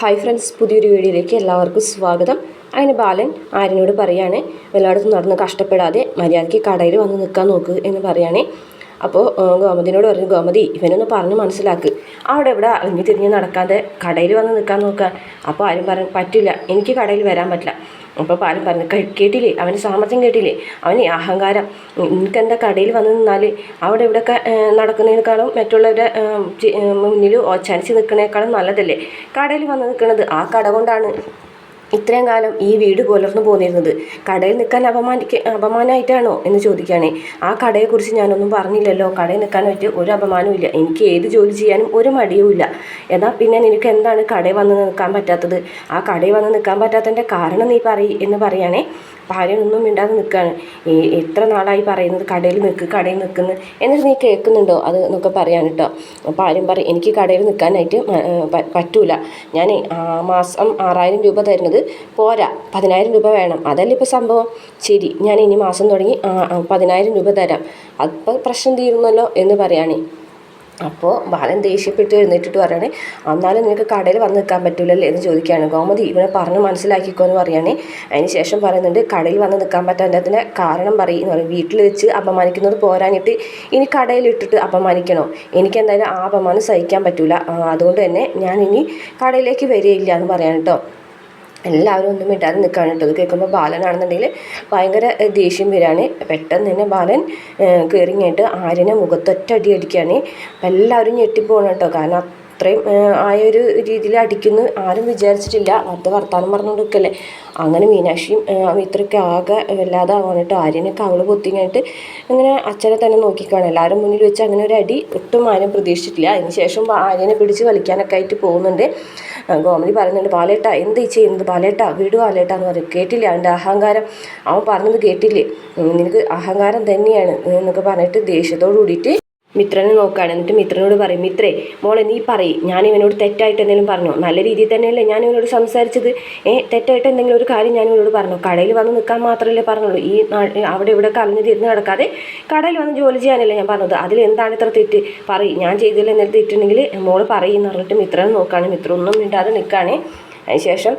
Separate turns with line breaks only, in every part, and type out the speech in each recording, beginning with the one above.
Hi friends പുതിയൊരു വീഡിയോയിലേക്ക് എല്ലാവർക്കും സ്വാഗതം. അതിന് ബാലൻ ആര്യനോട് പറയാണ് എല്ലായിടത്തും നടന്ന് കഷ്ടപ്പെടാതെ മര്യാദയ്ക്ക് കടയിൽ വന്ന് നിൽക്കാൻ നോക്ക് എന്ന് പറയാണ്. അപ്പോൾ ഗോമതിനോട് പറഞ്ഞു ഗോമതി ഇവനൊന്ന് പറഞ്ഞ് മനസ്സിലാക്ക്. അവിടെ ഇവിടെ അലഞ്ഞു തിരിഞ്ഞ് നടക്കാതെ കടയിൽ വന്ന് നിൽക്കാൻ നോക്കുക അപ്പോൾ ആരും പറഞ്ഞു പറ്റില്ല എനിക്ക് കടയിൽ വരാൻ പറ്റില്ല. അപ്പോൾ പാലും പറഞ്ഞു "കേ- കേട്ടില്ലേ? അവന് സാമർത്ഥ്യം കേട്ടില്ലേ? അവന് അഹങ്കാരം. നിനക്ക് എന്താ കടയിൽ വന്ന് നിന്നാൽ അവിടെ ഇവിടെയൊക്കെ നടക്കുന്നതിനേക്കാളും മറ്റുള്ളവരുടെ മുന്നിൽ ഓച്ചാനിച്ച് നിൽക്കുന്നതിനേക്കാളും നല്ലതല്ലേ? കടയിൽ വന്ന് നിൽക്കുന്നത് ആ കട കൊണ്ടാണ്. ഇത്രയും കാലം ഈ വീട് പുലർന്നു പോന്നിരുന്നത്. കടയിൽ നിൽക്കാൻ അപമാനിക്ക അപമാനമായിട്ടാണോ എന്ന് ചോദിക്കുകയാണേ. ആ കടയെക്കുറിച്ച് ഞാനൊന്നും പറഞ്ഞില്ലല്ലോ. കടയിൽ നിൽക്കാൻ പറ്റിയ ഒരു അപമാനവും ഇല്ല. എനിക്ക് ഏത് ജോലി ചെയ്യാനും ഒരു മടിയും ഇല്ല. എന്നാൽ പിന്നെ നിനക്ക് എന്താണ് കടയിൽ വന്ന് നിൽക്കാൻ പറ്റാത്തത്? ആ കടയിൽ വന്ന് നിൽക്കാൻ പറ്റാത്തതിന്റെ കാരണം നീ പറയ് എന്ന് പറയുകയാണേ. ഭാര്യനൊന്നും മിണ്ടാതെ നിൽക്കുകയാണ്. ഈ എത്ര നാളായി പറയുന്നത് കടയിൽ നിൽക്ക് കടയിൽ നിൽക്കുന്നു? എന്നിട്ട് നീ കേൾക്കുന്നുണ്ടോ അത് എന്നൊക്കെ പറയാൻ കേട്ടോ ആരും പറയും എനിക്ക് കടയിൽ നിൽക്കാനായിട്ട് പറ്റൂല. ഞാൻ മാസം ആറായിരം രൂപ തരുന്നത് പോരാ പതിനായിരം രൂപ വേണം. അതല്ലേ ഇപ്പോൾ സംഭവം? ശരി ഞാൻ ഇനി മാസം തുടങ്ങി പതിനായിരം രൂപ തരാം. അപ്പോൾ പ്രശ്നം തീരുന്നല്ലോ എന്ന് പറയുകയാണെ അപ്പോൾ ബാലൻ ദേഷ്യപ്പെട്ട് എഴുന്നേറ്റിട്ട് പറയണേ എന്നാലും നിനക്ക് കടയിൽ വന്ന് നിൽക്കാൻ പറ്റൂലല്ലേ? എന്ന് ചോദിക്കുകയാണ്. ഗോമതി ഇവനെ പറഞ്ഞ് മനസ്സിലാക്കിക്കോ എന്ന് പറയുകയാണേ അതിന് ശേഷം പറയുന്നുണ്ട് കടയിൽ വന്ന് നിൽക്കാൻ പറ്റാത്തതിന്റെ കാരണം പറയും എന്ന് പറയും. വീട്ടിൽ വെച്ച് അപമാനിക്കുന്നത് പോരാഞ്ഞിട്ട് ഇനി കടയിൽ ഇട്ടിട്ട് അപമാനിക്കണോ? എനിക്ക് എന്തായാലും ആ അപമാനം സഹിക്കാൻ പറ്റൂല. അതുകൊണ്ട് തന്നെ ഞാൻ ഇനി കടയിലേക്ക് വരികയില്ല എന്ന് പറയാൻ കേട്ടോ. എല്ലാവരും ഒന്നും മിണ്ടാതെ നിൽക്കുകയാണ് കേട്ടോ. ഇത് കേൾക്കുമ്പോൾ ബാലനാണെന്നുണ്ടെങ്കിൽ ഭയങ്കര ദേഷ്യം വരികയാണ്. പെട്ടെന്ന് തന്നെ ബാലൻ കയറിങ്ങിയിട്ട് ആര്യനെ മുഖത്തൊറ്റ അടി അടിക്കുകയാണ്. എല്ലാവരും ഞെട്ടിപ്പോകണം കേട്ടോ. കാരണം അത്രയും ആയൊരു രീതിയിൽ അടിക്കുന്നു. ആരും വിചാരിച്ചിട്ടില്ല. അത് വർത്താനം പറഞ്ഞുകൊടുക്കല്ലേ അങ്ങനെ മീനാക്ഷിയും ഏഹ്, മിത്രയ്ക്ക് ആകെ വല്ലാതെ ആവാനായിട്ട് ആര്യനൊക്കെ അവൾ പൊത്തിങ്ങായിട്ട് ഇങ്ങനെ അച്ഛനെ തന്നെ നോക്കിക്കാണ്. എല്ലാവരും മുന്നിൽ വെച്ച് അങ്ങനെ ഒരു അടി ഒട്ടും ആരും പ്രതീക്ഷിച്ചിട്ടില്ല. അതിന് ശേഷം ആര്യനെ പിടിച്ച് വലിക്കാനൊക്കെ ആയിട്ട് പോകുന്നുണ്ട്. ഗോമതി പറയുന്നുണ്ട് ബാലേട്ട എന്ത് ചെയ്യുന്നത്? ബാലേട്ട വീട് ബാലേട്ട എന്ന് പറയും. കേട്ടില്ല അവന്റെ അഹങ്കാരം? അവൻ പറഞ്ഞത് കേട്ടില്ലേ? നിനക്ക് അഹങ്കാരം തന്നെയാണ്. എന്നൊക്കെ പറഞ്ഞിട്ട് ദേഷ്യത്തോട് കൂടിയിട്ട് മിത്രനെ നോക്കുകയാണ് എന്നിട്ട് മിത്രനോട് പറയും മിത്രേ മോളെ നീ പറയും. ഞാൻ ഇവനോട് തെറ്റായിട്ട് എന്തെങ്കിലും പറഞ്ഞോ? നല്ല രീതിയിൽ തന്നെയല്ലേ ഞാൻ ഇവനോട് സംസാരിച്ചത്. ഏ തെറ്റായിട്ട് എന്തെങ്കിലും ഒരു കാര്യം ഞാൻ ഇവനോട് പറഞ്ഞു? കടയിൽ വന്ന് നിൽക്കാൻ മാത്രമല്ലേ പറഞ്ഞുള്ളൂ. ഈ അവിടെ ഇവിടെ കളഞ്ഞ് തിരിഞ്ഞ് നടക്കാതെ കടയിൽ വന്ന് ജോലി ചെയ്യാനല്ലേ ഞാൻ പറഞ്ഞത്. അതിൽ എന്താണ് ഇത്ര തെറ്റ്? പറയും. ഞാൻ ചെയ്തില്ല എന്തെങ്കിലും തെറ്റുണ്ടെങ്കിൽ മോൾ പറയും എന്ന് പറഞ്ഞിട്ട് മിത്രനെ നോക്കുകയാണ് മിത്രം ഒന്നും മിണ്ടാതെ നിൽക്കുകയാണ് അതിനുശേഷം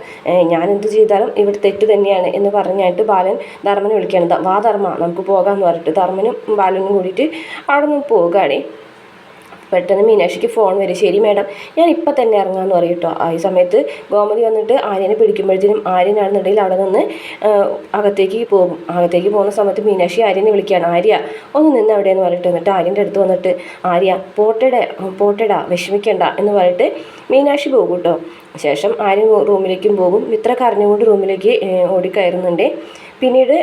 എന്ത് ചെയ്താലും ഇവിടെ തെറ്റ് തന്നെയാണ് എന്ന് പറഞ്ഞായിട്ട് ബാലൻ ധർമ്മനെ വിളിക്കുകയാണ്. വാ ധർമ്മ നമുക്ക് പോകാമെന്ന് പറഞ്ഞിട്ട് ധർമ്മനും ബാലനും കൂടിയിട്ട് അവിടെ നിന്ന് പോകുകയാണ് പെട്ടെന്ന് മീനാക്ഷിക്ക് ഫോൺ വരും. ശരി മാഡം ഞാൻ ഇപ്പം തന്നെ ഇറങ്ങാമെന്ന് പറയും കേട്ടോ ആ ഈ സമയത്ത് ഗോമതി വന്നിട്ട് ആര്യനെ പിടിക്കുമ്പോഴത്തേനും ആര്യനാണെന്നുണ്ടെങ്കിൽ അവിടെ നിന്ന് അകത്തേക്ക് പോകും. അകത്തേക്ക് പോകുന്ന സമയത്ത് മീനാക്ഷി ആര്യനെ വിളിക്കുകയാണ്. ആര്യ ഒന്ന് നിന്ന് എവിടെയെന്ന് പറഞ്ഞിട്ട്. എന്നിട്ട് ആര്യന്റെ അടുത്ത് വന്നിട്ട് ആര്യ പോട്ടയുടെ പോട്ടടാ വിഷമിക്കണ്ട എന്ന് പറഞ്ഞിട്ട് മീനാക്ഷി പോകും കേട്ടോ ശേഷം ആര്യൻ റൂമിലേക്കും പോകും. മിത്ര കരഞ്ഞുകൊണ്ട് റൂമിലേക്ക് ഓടിക്കയറുന്നുണ്ട്. പിന്നീട്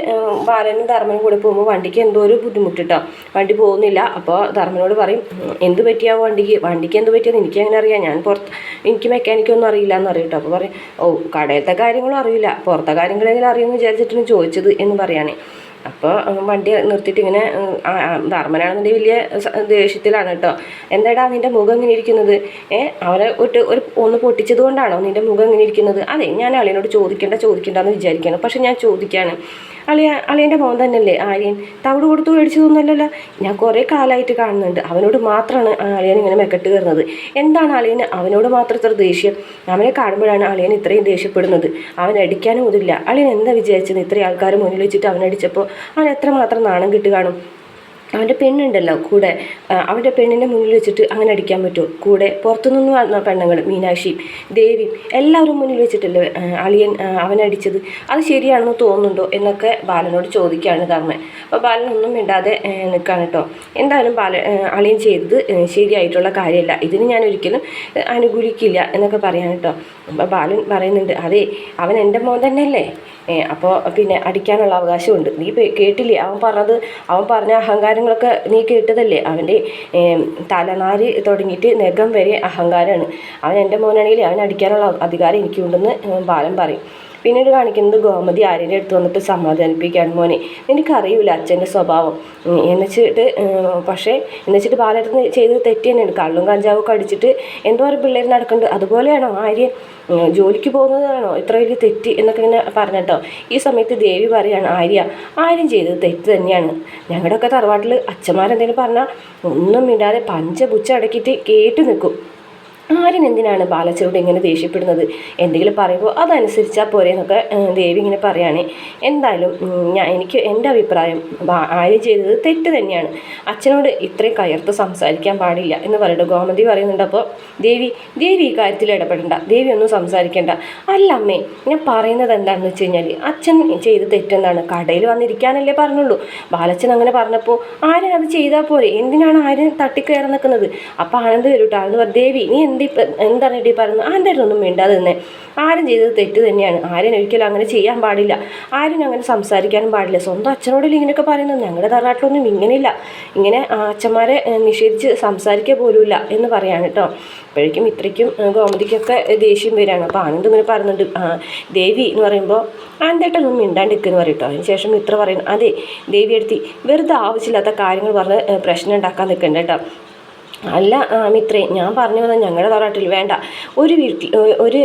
ബാലനും ധർമ്മനും കൂടെ പോകുമ്പോൾ വണ്ടിക്ക് എന്തോ ഒരു ബുദ്ധിമുട്ട് കേട്ടോ വണ്ടി പോകുന്നില്ല. അപ്പോൾ ധർമ്മനോട് പറയും "ഉം, എന്ത് പറ്റിയാ വണ്ടിക്ക്? വണ്ടിക്ക് എന്ത് പറ്റിയെന്ന് എനിക്ക് അങ്ങനെ അറിയാം. ഞാൻ പുറത്ത് എനിക്ക് മെക്കാനിക്കൊന്നും അറിയില്ല എന്ന് അറിയട്ടോ അപ്പോൾ പറയും ഓ കടയിലത്തെ കാര്യങ്ങളും അറിയില്ല. പുറത്തെ കാര്യങ്ങളെങ്കിലും അറിയുമെന്ന് വിചാരിച്ചിട്ടാണ് ചോദിച്ചത് എന്ന് പറയുകയാണേ അപ്പോൾ വണ്ടി നിർത്തിയിട്ട് ഇങ്ങനെ ധർമ്മനാണെന്നുണ്ടെങ്കിൽ വലിയ ദേഷ്യത്തിലാണ് കേട്ടോ. എന്താടാ നിന്റെ മുഖം ഇങ്ങനെ ഇരിക്കുന്നത്? ഏ അവരെ ഒരു ഒരു ഒന്ന് പൊട്ടിച്ചത് കൊണ്ടാണോ നിന്റെ മുഖം ഇങ്ങനെ ഇരിക്കുന്നത്? അതെ ഞാൻ അളിയനോട് ചോദിക്കേണ്ട ചോദിക്കേണ്ടെന്ന് വിചാരിക്കുകയാണ്. പക്ഷെ ഞാൻ ചോദിക്കുകയാണ്. അളിയ അളിയന്റെ മോൻ തന്നെയല്ലേ? ആര്യൻ തവിട് കൊടുത്ത് മേടിച്ചതൊന്നുമല്ലല്ലോ? ഞാൻ കുറേ കാലമായിട്ട് കാണുന്നുണ്ട്. അവനോട് മാത്രമാണ് അളിയൻ ഇങ്ങനെ മെക്കെട്ട് കയറുന്നത്. എന്താണ് അളിയന് അവനോട് മാത്രം ഇത്ര ദേഷ്യം? അവനെ കാണുമ്പോഴാണ് അളിയൻ ഇത്രയും ദേഷ്യപ്പെടുന്നത്. അവൻ അടിക്കാനും ഇതില്ല അളിയൻ എന്താ വിചാരിച്ചത്? ഇത്രയും ആൾക്കാർ മുന്നിൽ വെച്ചിട്ട് അവനടിച്ചപ്പോൾ അവൻ എത്രമാത്രം നാണം കിട്ടി കാണും അവന്റെ പെണ്ണുണ്ടല്ലോ കൂടെ. അവന്റെ പെണ്ണിന്റെ മുന്നിൽ വെച്ചിട്ട് അങ്ങനെ അടിക്കാൻ പറ്റുമോ? കൂടെ. പുറത്തുനിന്ന് വന്ന പെണ്ണുങ്ങൾ മീനാക്ഷിയും ദേവിയും എല്ലാവരും മുന്നിൽ വെച്ചിട്ടല്ലേ അളിയൻ അവനടിച്ചത് അത് ശരിയാണെന്ന് തോന്നുന്നുണ്ടോ എന്നൊക്കെ ബാലനോട് ചോദിക്കുകയാണ് ധർമ്മൻ. അപ്പോൾ ബാലൻ ഒന്നും മിണ്ടാതെ നിൽക്കുകയാണ് കേട്ടോ. എന്തായാലും ബാല അളിയൻ ചെയ്തത് ശരിയായിട്ടുള്ള കാര്യമല്ല. ഇതിന് ഞാൻ ഒരിക്കലും അനുകൂലിക്കില്ല എന്നൊക്കെ പറയാൻ കേട്ടോ. അപ്പോൾ ബാലൻ പറയുന്നുണ്ട് അതെ അവൻ എന്റെ മോൻ തന്നെയല്ലേ? അപ്പോൾ പിന്നെ അടിക്കാനുള്ള അവകാശമുണ്ട്. നീ കേട്ടില്ലേ? അവൻ പറഞ്ഞത് അവൻ പറഞ്ഞ അഹങ്കാരങ്ങളൊക്കെ നീ കേട്ടതല്ലേ അവന്റെ തലനാരി തുടങ്ങിയിട്ട് നഖം വരെ അഹങ്കാരമാണ്. അവൻ എന്റെ മോനാണെങ്കിൽ അവൻ അടിക്കാനുള്ള അധികാരം എനിക്കുണ്ടെന്ന് ബാലൻ പറയും. പിന്നീട് കാണിക്കുന്നത് ഗോമതി ആര്യന്റെ അടുത്ത് വന്നിട്ട് സമാധാനിപ്പിക്കാൻ മോനെ. എനിക്കറിയില്ല അച്ഛന്റെ സ്വഭാവം. എന്ന് എന്നുവെച്ചിട്ട് പക്ഷേ എന്നുവെച്ചിട്ട് ബാലേട്ടന് ചെയ്തത് തെറ്റ് തന്നെയാണ്. കള്ളും കഞ്ചാവൊക്കെ അടിച്ചിട്ട് ഒരു പിള്ളേർ നടക്കുന്നുണ്ട്. അതുപോലെയാണോ ആര്യൻ ജോലിക്ക് പോകുന്നതാണോ? ഇത്ര വലിയ തെറ്റ് എന്നൊക്കെ ഇങ്ങനെ പറഞ്ഞിട്ടോ. ഈ സമയത്ത് ദേവി പറയാണ് ആര്യ ആര്യം ചെയ്തത് തെറ്റ് തന്നെയാണ്. ഞങ്ങളുടെയൊക്കെ തറവാട്ടിൽ അച്ഛന്മാരെന്തെങ്കിലും പറഞ്ഞാൽ ഒന്നും മിണ്ടാതെ പഞ്ചപുച്ച അടക്കിയിട്ട് കേട്ട് നിൽക്കും. ആര്യൻ എന്തിനാണ് ബാലച്ചനോട് ഇങ്ങനെ ദേഷ്യപ്പെടുന്നത്? എന്തെങ്കിലും പറയുമ്പോൾ അതനുസരിച്ചാൽ പോരെ എന്നൊക്കെ ദേവി ഇങ്ങനെ പറയുകയാണ് എന്തായാലും ഞാൻ എനിക്ക് എന്റെ അഭിപ്രായം ആര്യ ചെയ്തത് തെറ്റ് തന്നെയാണ്. അച്ഛനോട് ഇത്രയും കയർത്ത് സംസാരിക്കാൻ പാടില്ല എന്ന് പറയുന്നത് ഗോമതി പറയുന്നുണ്ട്. അപ്പോൾ ദേവി ദേവി ഈ കാര്യത്തിൽ ഇടപെടണ്ട. ദേവി ഒന്നും സംസാരിക്കേണ്ട. അല്ല അമ്മേ ഞാൻ പറയുന്നത് എന്താണെന്ന് വെച്ച് കഴിഞ്ഞാൽ അച്ഛൻ ചെയ്ത് തെറ്റെന്താണ് കടയിൽ വന്നിരിക്കാനല്ലേ പറഞ്ഞുള്ളൂ. ബാലച്ചൻ അങ്ങനെ പറഞ്ഞപ്പോൾ ആര്യൻ അത് ചെയ്താൽ പോരെ. എന്തിനാണ് ആര്യൻ തട്ടിക്കയറി നിൽക്കുന്നത് അപ്പോൾ ആനന്ദ് വരൂട്ടോ ആനന്ദ് പറഞ്ഞു. ദേവി നീ എന്തി എന്താണ് ഇടി പറയുന്നത് ആരുടെ ഒന്നും മിണ്ടാതെ തന്നെ ആരും ചെയ്തത് തെറ്റ് തന്നെയാണ്. ആരും ഒരിക്കലും അങ്ങനെ ചെയ്യാൻ പാടില്ല. ആരും അങ്ങനെ സംസാരിക്കാനും പാടില്ല. സ്വന്തം അച്ഛനോടല്ലേ ഇങ്ങനെയൊക്കെ പറയുന്നത്? ഞങ്ങളുടെ തറവാട്ടിലൊന്നും ഇങ്ങനെയില്ല. ഇങ്ങനെ അച്ഛന്മാരെ നിഷേധിച്ച് സംസാരിക്കുക പോലുമില്ല എന്ന് പറയാണ് കേട്ടോ. അപ്പോഴേക്കും ഇത്രയ്ക്കും ഗോമതിക്കൊക്കെ ദേഷ്യം വരികയാണ്. അപ്പോൾ ആനന്ദ് ഇങ്ങനെ പറയുന്നുണ്ട് ദേവി എന്ന് പറയുമ്പോൾ ആന്തേട്ടൊന്നും മിണ്ടാണ്ടിരിക്കുന്നു പറയട്ടോ അതിന് ശേഷം ഇത്ര പറയുന്നു അതെ ദേവി എടുത്തി വെറുതെ ആവശ്യമില്ലാത്ത കാര്യങ്ങൾ പറഞ്ഞ് പ്രശ്നം ഉണ്ടാക്കാൻ നിൽക്കണ്ട കേട്ടോ. അല്ല മിത്രേ ഞാൻ പറഞ്ഞു വന്നത് ഞങ്ങളുടെ തറവാട്ടിൽ വേണ്ട. ഒരു വീട്ടിൽ ഒരു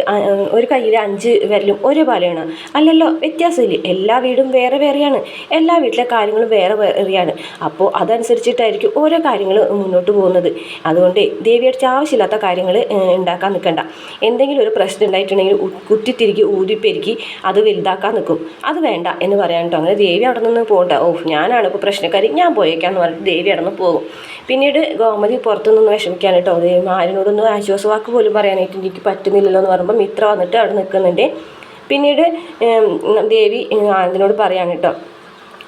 ഒരു കയ്യിൽ അഞ്ച് വിരലും ഒരേ പോലെയാണ് അല്ലല്ലോ വ്യത്യാസമില്ല. എല്ലാ വീടും വേറെ വേറെയാണ്. എല്ലാ വീട്ടിലെ കാര്യങ്ങളും വേറെ വേറെയാണ്. അപ്പോൾ അതനുസരിച്ചിട്ടായിരിക്കും ഓരോ കാര്യങ്ങൾ മുന്നോട്ട് പോകുന്നത്. അതുകൊണ്ട് ദേവിയടിച്ച് ആവശ്യമില്ലാത്ത കാര്യങ്ങൾ ഉണ്ടാക്കാൻ നിൽക്കണ്ട. എന്തെങ്കിലും ഒരു പ്രശ്നം ഉണ്ടായിട്ടുണ്ടെങ്കിൽ കുത്തിത്തിരിക്കി ഊതിപ്പെരുക്കി അത് വലുതാക്കാൻ നിൽക്കും. അത് വേണ്ട എന്ന് പറയാൻ കേട്ടോ. അങ്ങനെ ദേവി അവിടെ നിന്ന് പോകണ്ട. ഓ ഞാനാണ് ഇപ്പോൾ പ്രശ്നക്കാരി. ഞാൻ പോയേക്കാന്ന് പറഞ്ഞിട്ട് ദേവി അവിടെ നിന്ന് പോകും. പിന്നീട് ഗോമതി പുറത്തുനിന്ന് വിഷമിക്കാൻ കേട്ടോ ദേവി ആരിനോടൊന്നും ആശ്വാസവാക്ക് പോലും പറയാനായിട്ട് എനിക്ക് പറ്റുന്നില്ലല്ലോ എന്ന് പറയുമ്പോൾ മിത്ര വന്നിട്ട് അവിടെ നിൽക്കുന്നുണ്ട്. പിന്നീട് ദേവി ആനന്ദിനോട് പറയാണ് കേട്ടോ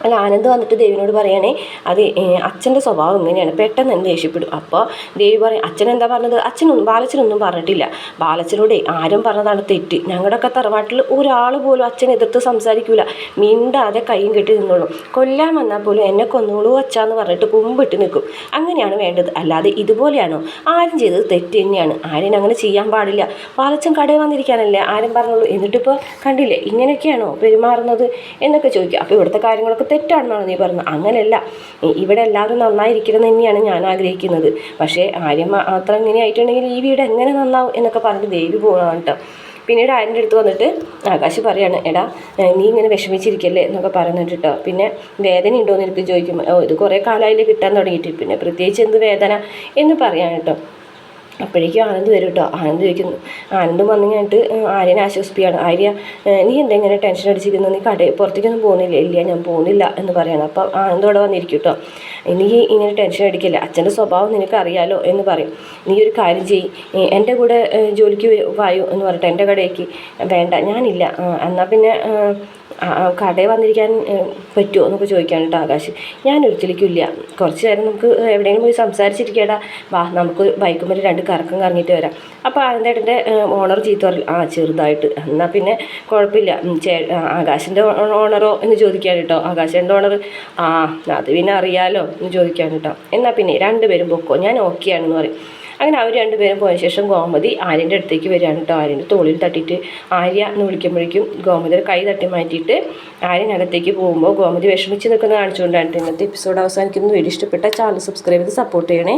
അല്ല ആനന്ദ് വന്നിട്ട് ദേവിനോട് പറയണേ അത് അച്ഛന്റെ സ്വഭാവം ഇങ്ങനെയാണ്. പെട്ടെന്ന് എന്ത് ദേഷ്യപ്പെടും? അപ്പോൾ ദേവി പറയും അച്ഛൻ എന്താ പറഞ്ഞത്? അച്ഛനൊന്നും ബാലച്ചനൊന്നും പറഞ്ഞിട്ടില്ല. ബാലച്ചനോടെ ആരും പറഞ്ഞതാണ് തെറ്റ്. ഞങ്ങളുടെയൊക്കെ തറവാട്ടിൽ ഒരാൾ പോലും അച്ഛൻ എതിർത്ത് സംസാരിക്കൂല. മിണ്ടാതെ കൈയും കെട്ടി നിന്നോളും. കൊല്ലാൻ വന്നാൽ പോലും എന്നെ കൊന്നോളൂ അച്ഛാന്ന് പറഞ്ഞിട്ട് കുമ്പിട്ട് നിൽക്കും. അങ്ങനെയാണ് വേണ്ടത്. അല്ലാതെ ഇതുപോലെയാണോ? ആരും ചെയ്തത് തെറ്റ് തന്നെയാണ്. ആരും അങ്ങനെ ചെയ്യാൻ പാടില്ല. ബാലച്ചൻ കടയിൽ വന്നിരിക്കാനല്ലേ ആരും പറഞ്ഞോളൂ. എന്നിട്ടിപ്പോൾ കണ്ടില്ലേ ഇങ്ങനെയൊക്കെയാണോ പെരുമാറുന്നത്? എന്നൊക്കെ ചോദിക്കുക അപ്പോൾ ഇവിടുത്തെ കാര്യങ്ങളൊക്കെ തെറ്റാണെന്നാണ് നീ പറഞ്ഞത്. അങ്ങനെയല്ല. ഇവിടെ എല്ലാവരും നന്നായിരിക്കണം തന്നെയാണ് ഞാൻ ആഗ്രഹിക്കുന്നത്. പക്ഷേ ആര്യം മാത്രം ഇങ്ങനെ ആയിട്ടുണ്ടെങ്കിൽ ഈ വീട് എങ്ങനെ നന്നാവും എന്നൊക്കെ പറഞ്ഞിട്ട് ദേവി പോകണം കേട്ടോ. പിന്നീട് ആര്യന്റെ അടുത്ത് വന്നിട്ട് ആകാശ് പറയാണ് എടാ നീ ഇങ്ങനെ വിഷമിച്ചിരിക്കല്ലേ? എന്നൊക്കെ കേട്ടോ പിന്നെ വേദന ഉണ്ടോ എന്ന് എനിക്ക് ചോദിക്കും ഓ ഇത് കുറേ കാലമായില്ലേ കിട്ടാൻ തുടങ്ങിയിട്ട്. പിന്നെ പ്രത്യേകിച്ച് എന്ത് വേദന? എന്ന് പറയാൻ കേട്ടോ അപ്പോഴേക്കും ആനന്ദ് വരും കേട്ടോ. ആനന്ദ് ചോദിക്കുന്നു ആനന്ദ് വന്നു കഴിഞ്ഞിട്ട് ആര്യനെ ആശ്വസിപ്പിക്കുകയാണ്. ആര്യ നീ എന്താ ഇങ്ങനെ ടെൻഷൻ അടിച്ചിരിക്കുന്നു? നീ കടയിൽ പുറത്തേക്കൊന്നും പോകുന്നില്ല ഇല്ല ഞാൻ പോകുന്നില്ല എന്ന് പറയണം. അപ്പം ആനന്ദ് അവിടെ വന്നിരിക്കും കേട്ടോ. നീ ഇങ്ങനെ ടെൻഷൻ അടിക്കില്ല? അച്ഛന്റെ സ്വഭാവം നിനക്കറിയാലോ? എന്ന് പറയും. നീ ഒരു കാര്യം ചെയ്യ്. എന്റെ കൂടെ ജോലിക്ക് വായു എന്ന് പറഞ്ഞിട്ട് എന്റെ കടയ്ക്ക് വേണ്ട ഞാനില്ല. എന്നാൽ പിന്നെ കടയിൽ വന്നിരിക്കാൻ പറ്റുമോ എന്നൊക്കെ ചോദിക്കാണ് കേട്ടോ ആകാശ്. ഞാൻ ഒരിക്കലേക്കും ഇല്ല. കുറച്ച് നേരം നമുക്ക് എവിടെയെങ്കിലും പോയി സംസാരിച്ചിരിക്കേടാ. വാ നമുക്ക് ബൈക്കുമ്പോൾ രണ്ട് കറക്കം കറങ്ങിയിട്ട് വരാം. അപ്പോൾ ആനന്ദേട്ടന്റെ ഓണർ ചീത്ത പറയും ആ ചെറുതായിട്ട് എന്നാൽ പിന്നെ കുഴപ്പമില്ല ചേ ആകാശിന്റെ ഓണറോ എന്ന് ചോദിക്കാൻ കേട്ടോ. ആകാശന്റെ ഓണർ ആ അത് പിന്നെ അറിയാലോ എന്ന് ചോദിക്കാൻ കേട്ടോ. എന്നാൽ പിന്നെ രണ്ടുപേരും പൊക്കോ? ഞാൻ ഓക്കെയാണെന്ന് പറയും. അങ്ങനെ അവർ രണ്ടുപേരും പോയ ശേഷം ഗോമതി ആര്യന്റെ അടുത്തേക്ക് വരികയാണ് കേട്ടോ. ആര്യന്റെ തോളിൽ തട്ടിയിട്ട് ആര്യ എന്ന് വിളിക്കുമ്പോഴേക്കും ഗോമതിയുടെ കൈ തട്ടി മാറ്റിയിട്ട് ആര്യനകത്തേക്ക് പോകുമ്പോൾ ഗോമതി വിഷമിച്ച് നിൽക്കുന്ന കാണിച്ചുകൊണ്ടാണ് ഇന്നത്തെ എപ്പിസോഡ് അവസാനിക്കുന്നത് വീഡിയോ ഇഷ്ടപ്പെട്ട ചാനൽ സബ്സ്ക്രൈബ് ചെയ്ത് സപ്പോർട്ട് ചെയ്യണേ.